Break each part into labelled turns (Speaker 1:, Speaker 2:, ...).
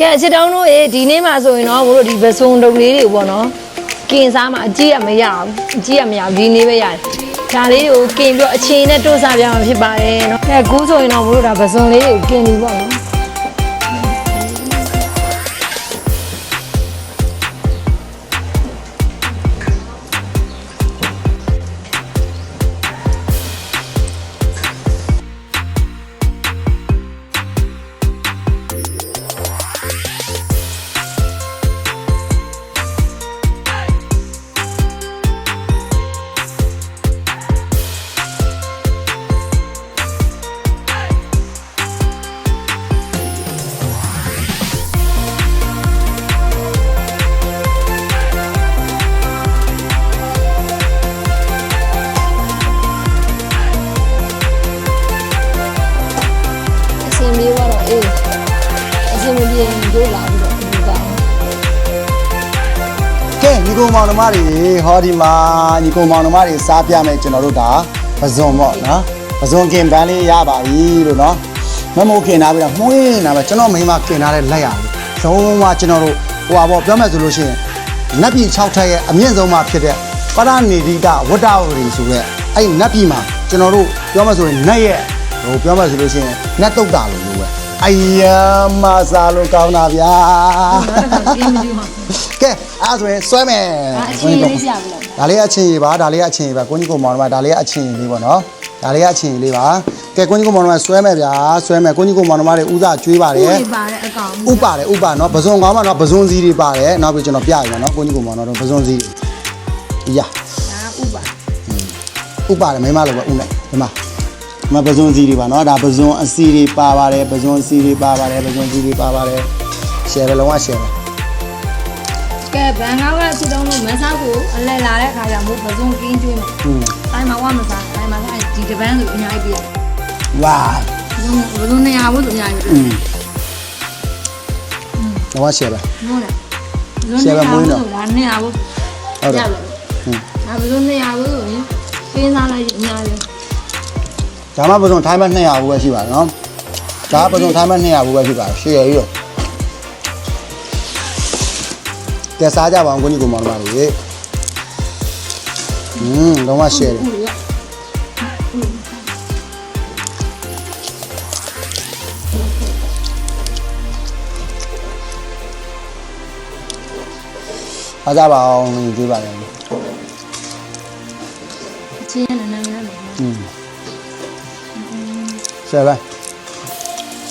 Speaker 1: ကဲအချစ်တောင်းတို့ရေဒီနေ့မှာဆိုရင်တော့ဘို့တို့ဒီပစုံတုပ်လေးတွေပေါ့နော်ကင်စားမှာအကြီးကမရအောင်အကြီးကမရအောင်ဒီနေ့ပဲရတယ်ဒါလေးတွေကိုကင်ပြီးတော့အချင်းနဲ့တိုးစားပြမှာဖြစ်ပါတယ်နော်ကဲကူးဆိုရင်တော့ဘို့တို့ဒါပစုံလေးတွေကိုကင်ပြီးပေါ့နော် ကဲ
Speaker 2: ညီကောင်မောင်နှမတွေဟောဒီမှာညီကောင်မောင်နှမတွေစားပြမယ်ကျွန်တော်တို့ဒါပဇွန်ပေါ့နော်ပဇွန်ကင်ပန်းလေးရပါပြီလို့နော်မမိုးကင်ထားပြီးတော့မှုင်းတာပဲကျွန်တော်မိမကင်ထားတဲ့လက်ရလေးဆုံးမကျွန်တော်တို့ဟိုပါပေါ့ပြောမယ်ဆိုလို့ရှိရင်နတ်ပြည်6ထက်ရဲ့အမြင့်ဆုံးမှာဖြစ်တဲ့ပရဏိတိတဝတ္တဝရီဆိုတဲ့အဲ့နတ်ပြည်မှာကျွန်တော်တို့ပြောမယ်ဆိုရင်နတ်ရဲ့ဟိုပြောမယ်ဆိုလို့ရှိရင်နတ်တုတ်တာလို့လို့ပဲ အယမစားလို့ကောင်းတာဗျာ
Speaker 1: ကင်းပြီးမှ
Speaker 2: ကဲအဲ့ဒါဆိုရင်ဆွဲမယ်
Speaker 1: အချင်းလေးပြပြီလား
Speaker 2: ဒါလေးကအချင်းကြီးပါဒါလေးကအချင်းကြီးပါကိုကြီးကိုမောင်နှမဒါလေးကအချင်းကြီးလေးပေါ့နော်ဒါလေးကအချင်းကြီးလေးပါကဲကိုကြီးကိုမောင်နှမဆွဲမယ်ဗျာဆွဲမယ်ကိုကြီးကိုမောင်နှမတွေဥစားကျွေးပါတယ်
Speaker 1: ဥပါတဲ့အကောင်
Speaker 2: ဥပါတယ်ဥပါနော်ပဇွန်ကောင်းမှာနော်ပဇွန်စီတွေပါတယ်နောက်ပြီးကျွန်တော်ပြရမယ်နော်ကိုကြီးကိုမောင်နှမတို့ပဇွန်စီတွေရ
Speaker 1: ဒါဥပါ
Speaker 2: ဥပါတယ်မိမလိုပဲဥနဲ့ဒီမှာဒီ မှာပဇွန်စီတွေပါနော်ဒါပဇွန်အစီတွေပါပါတယ်ပဇွန်စီတွေပါပါတယ်ပဇွန်စီတွေပါပါတယ်ရှယ်ပဲလုံးဝရှယ်ပဲ
Speaker 1: ကဲဘန်ကောက်ကချစ်တုံးတို့မဆောက်ကိုအလဲလာတဲ့ခါကျမို့ပစုံကင်းကျွေးမယ်
Speaker 2: อืม
Speaker 1: ။တိုင်းမှာဝမစားတိုင်းမှာစားဒီတပန်းဆိုအများကြီးပြည့်
Speaker 2: ဝါ
Speaker 1: ။ဘုံဘုံနေရာဘုံဆိုအများကြီးပြ
Speaker 2: อื
Speaker 1: ည့်
Speaker 2: มလုံးဝရှယ်ပဲ
Speaker 1: ။ဟုတ်လား။
Speaker 2: ဆရာကမွေးတော့
Speaker 1: ဒါနေရာဘုံ
Speaker 2: ဟုတ်တယ်
Speaker 1: ရပါဘူး။ဒါဘုံနေရာဘုံဆိုရင်ကင်းစားလိုက်အများကြီး
Speaker 2: ဒါမှပစုံထိုင်းမဲ့200ဘူးပဲရှိပါနော်ဒါကပစုံထိုင်းမဲ့200ဘူးပဲရှိပါရှေ့ရကြီးတော့ကဲစားကြပါအောင်ကိုကြီးကိုမောင်မလေးอืมလုံးဝရှယ်တယ်
Speaker 1: ။ဟုတ်ကဲ့
Speaker 2: စားကြပါအောင်ကြည့်ပါမယ်
Speaker 1: ။အချင်းနဲ့နာမည်နဲ့
Speaker 2: อืม ရှယ်ပဲ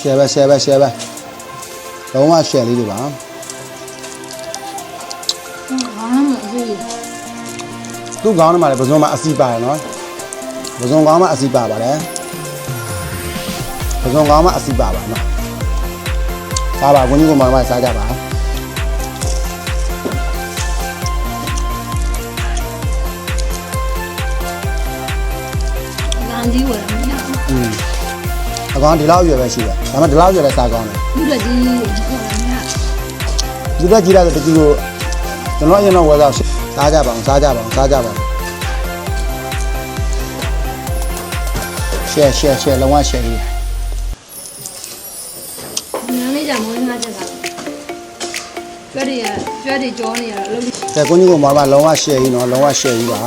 Speaker 2: ရှယ်ပဲရှယ်ပဲရှယ်ပဲလုံးဝရှယ်လေးတွေပါ။
Speaker 1: ဘာမှမသိဘူး
Speaker 2: သူ့ခေါင်းထဲမှာလည်းပစုံမှာအစီပါတယ်နော်ပစုံခေါင်းမှာအစီပါပါတယ်ပစုံခေါင်းမှာအစီပါပါနော်စားပါကိုကြီးကိုမောင်မစားကြပါ။
Speaker 1: အကော
Speaker 2: င်ဒီလောက်ရွယ်ပဲရှိတယ်ဒါမှဒီလောက်ရွယ်လဲစားကောင်းတယ်။
Speaker 1: ဒီလက်ကြီးဝယ်မရ
Speaker 2: ဒီဘက်ကြီးလာဆိုတကြီးကိုကျွန်တော်အရင်တော့ဝယ်စားစားကြပါအောင်စားကြပါအောင်စားကြပါအောင်ရှယ်ရှယ်ရှယ်လုံးဝရှယ်ကြီး။
Speaker 1: နားလေးကြမွေးငါချက်တာ။ကျွတ်တွေရကျွတ်တွေကြောနေရတော့လုံး
Speaker 2: ကဲကိုကြီးကိုမောင်မလုံးဝရှယ်ကြီးနော်လုံးဝရှယ်ကြီးပါ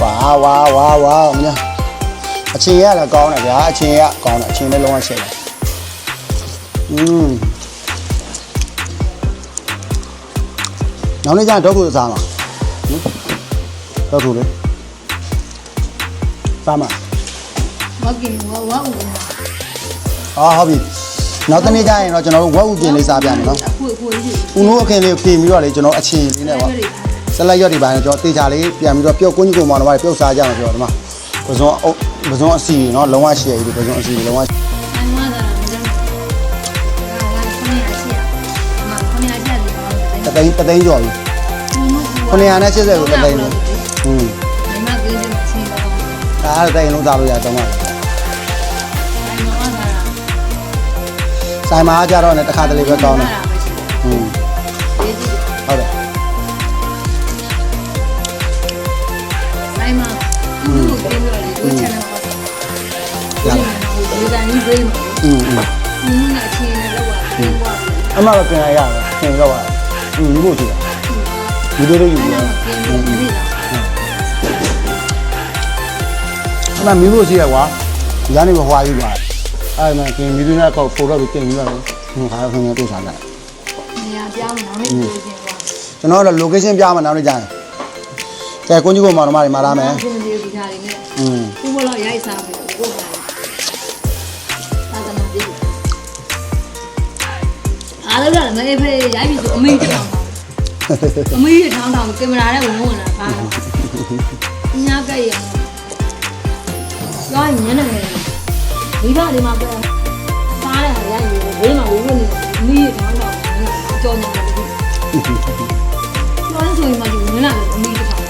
Speaker 2: ဝါဝါဝါဝါမညာ အချင်းရလည်းကောင်းတယ်ဗျာအချင်းရကောင်းတယ်အချင်းလည်းလုံးဝရှယ်တယ်อืมနောက်နေ့ကျရင်တော့ခုစားမှာနော်တော့ခုလေစားမှာ
Speaker 1: ဝက်ကင်ဝဝဦး
Speaker 2: အော်ဟုတ်ပြီနောက်တနေ့ကျရင်တော့ကျွန်တော်တို့ဝက်ဥပြင်လေးစားပြမယ်နော်
Speaker 1: အခုအခုကြီး
Speaker 2: ဦးနိုးအခင်းလေးပြင်ပြီးတော့လေကျွန်တော်အချင်းလေးနဲ့ပေါ့ဆက်လက်ရွက်တွေပါရင်ကျွန်တော်တေချာလေးပြန်ပြီးတော့ပြုတ်ကွင်းကြီးကိုမောင်တော်ပြုတ်စားကြမှာဆိုတော့ဒီမှာ ပဇွန်အုပ်ပဇွန်အစီနော်လုံးဝရှယ်ကြီးပဇွန်အစီလုံးဝ
Speaker 1: ဆိုင်မသာမကြမ်းဒါကခဏရရှိရမခဏရပြတယ်
Speaker 2: တသိန်းတသိန်းကျော်ပြီ
Speaker 1: ခုနက
Speaker 2: 980ကိုတသိန်းလို့ဟွန်း
Speaker 1: ဒီမှာကင်းနေချင်းတော့
Speaker 2: ဒါအားတသိန်းလုံးသားလို့ရတော့မှာ
Speaker 1: ဆိုင်မသာ
Speaker 2: ဆိုင်မှာကြတော့လည်းတစ်ခါတလေပဲကောင်းတယ်
Speaker 1: ဒီမှာဒီကနေ့ပြေးမှာ
Speaker 2: อืมอืม
Speaker 1: ဘူးကအချင်းနဲ့လောက်ပါပြေးသွား
Speaker 2: အမတော့ပြင်လိုက်ရတယ်ပြင်တော့ပါอืมလို့ကြည့်တာဒီလိုလေးယူရ
Speaker 1: ကင်းပြီးနေလား
Speaker 2: အမမီးလို့ရှိရကွာဒီကနေဘွားကြီးပါအဲ့မှာပြင်မီးနဲ့ကောက်ပို့တော့ပြင်ပြီးပါမယ်ဟိုခါတော့ခင်ဗျာတို့စားတယ်
Speaker 1: နေရာပြောင်းမနောက်နေ့ပြောချင်းကွာ
Speaker 2: ကျွန်တော်တို့ location ပြမှာနောက်နေ့ကျရင်ကျဲကွန်ကြီးကိုမောင်နှမတွေမှာလာမယ်
Speaker 1: ရှင်ဒီဒီထားနေနဲ့
Speaker 2: อืม
Speaker 1: ခုမလို့ရိုက်စားမ အားလုံးကလည်းမအေးဖေးရိုက်ပြီးဆိုအမေတောင်းအမေထောင်းထောင်းကင်မရာနဲ့ဝင်ဝင်လာပါညာကရဲ့ရောင်းညနေနေမိဘဒီမှာပြောစားတဲ့ဟာရိုက်ပြီးဘေးမှာဝင်ဝင်နေအမေထောင်းထောင်းကြော်ညာတယ်ကျောင်းဆိုရင်မှဒီဝင်လာတယ်အမေထောင်း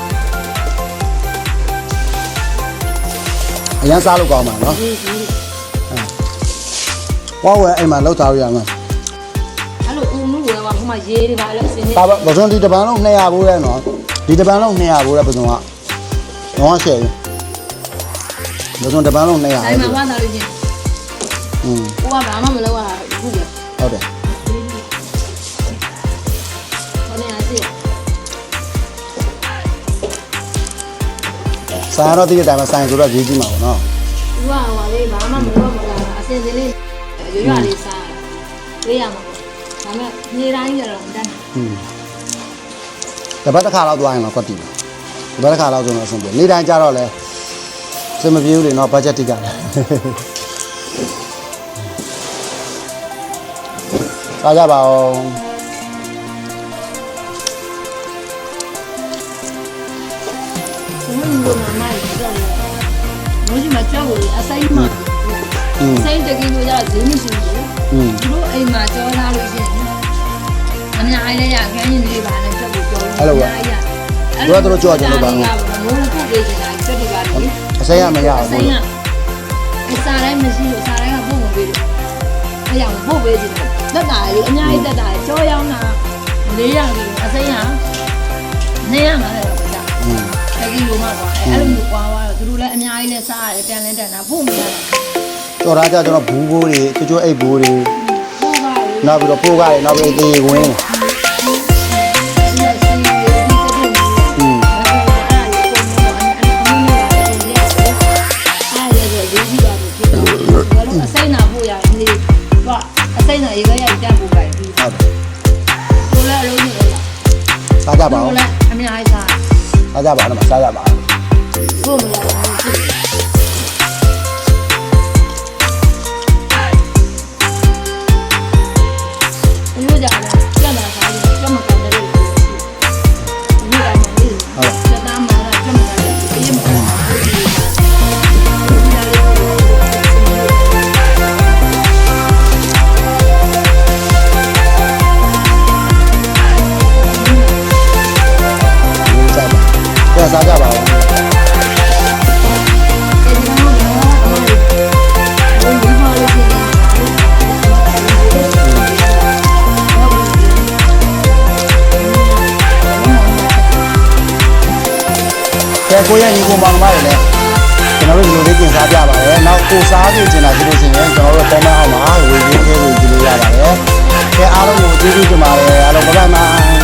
Speaker 2: အရန်စားလို့ကောင်းပါနော်
Speaker 1: ဒီဒီ
Speaker 2: ဝါဝဲအိမ်မှာလောက်သားရရမှာ
Speaker 1: အဲ့လိုဦးနုဝဲကဟို မှာရေးတွေပါလို့အစင်းနေ
Speaker 2: ဒါပဇွန်ဒီတပန်းလုံး200ဘိုးရဲနော်ဒီတပန်းလုံး200ဘိုးရဲပဇွန်ကတော့ရှယ်ပဇွန်တပန်းလုံး200
Speaker 1: တိုင်းမှာဝါသားလို့ချင်း
Speaker 2: อืม
Speaker 1: ကိုကဘာမှမလုပ်ရဘူးပဲ
Speaker 2: ဟုတ်တယ်
Speaker 1: ဘာနဲ့အစီ
Speaker 2: စားတော့တည့်တဲ့တိုင်းမှာဆိုင်ဆိုတော့ရေးကြည့်မှာပေါ့နော်
Speaker 1: သူကဟိုလေးဘာမှမလုပ်မလားအစင်းစင်းလေးရွရွလေးစားပေးရမှာ ဒါပေမဲ့နေတိုင်းကြတော့တန်း
Speaker 2: อืมတပတ်တစ်ခါတော့သွားရင်တော့ကွက်တီတယ်တပတ်တစ်ခါတော့ဆိုတော့အဆင်ပြေနေ့တိုင်းကြတော့လဲစင်မပြေဘူးလေနော်ဘတ်ဂျက်တိကျတယ်စားကြပါဦး
Speaker 1: ဘုန်းကြီးကမမကြီးတော့ဘုန်းကြီးမကြောက်ဘူးအစိမ်း
Speaker 2: မှာအ
Speaker 1: စိမ်းတကယ်လို့ရဈေးမရှိဘူးသူတို့အိမ်မှာကြောသားလို့ရှိရင် အများကြီးလည်းရခန်းရင်လေးပါနဲ့ချက်ကိုကြောလို့မိုးလို့ကုတ်ပေးနေတာချက်တွေပါလေ
Speaker 2: အစိမ်းကမရ
Speaker 1: အ
Speaker 2: ဘူး
Speaker 1: ဆိုင်ကအစားတိုင်းမရှိလို့အစားတိုင်းကပို့ဝင်ပေးလို့အရာပို့ပေးတယ်တက်တာလေအများကြီးတက်တာကြောရောက်တာ၄ရာကြီးအစိမ်းကနေရမှာလေတော့ကြာ
Speaker 2: อืม
Speaker 1: တကီလိုမှကွာအဲ့လိုမျိုးကွာသွားတော့သူတို့လည်းအများကြီးလည်းစားရတယ်တန်လဲတန်တာပို့မရတာ
Speaker 2: တော်တာကြကျွန်တော်ဘူးဘိုးတွေကျွတ်အိတ်ဘိုးတွေ
Speaker 1: ပို့ပါလေ
Speaker 2: နောက်ပြီးတော့ပိုးကားတွေနောက်ပြီးအေးဝင်း
Speaker 1: တော့အစိမ်းနာရေခဲရတက်ဖို့ပဲဒီ
Speaker 2: ဟုတ်တယ်
Speaker 1: ကိုလည်းအလုံးကြီးလား
Speaker 2: စားကြပါ
Speaker 1: ကို
Speaker 2: ဦး
Speaker 1: လည်းအများကြီးစား
Speaker 2: စားကြပါတော့စားကြပါ
Speaker 1: ကိုမရ
Speaker 2: ကဲကိုရညီကိုမောင်မတွေလည်းကျွန်တော်တို့ဒီလိုလေးပြင်စားပြပါတယ်။နောက်ကိုစားကြည့်ချင်တာဒီလိုရှင်ရင်ကျွန်တော်တို့ပေါ်မအောင်မှာဝေရေးသေးလို့ဒီလိုရပါတယ်။ကဲအားလုံးကိုကျေးဇူးတင်ပါတယ်အားလုံးဘိုင်ဘိုင်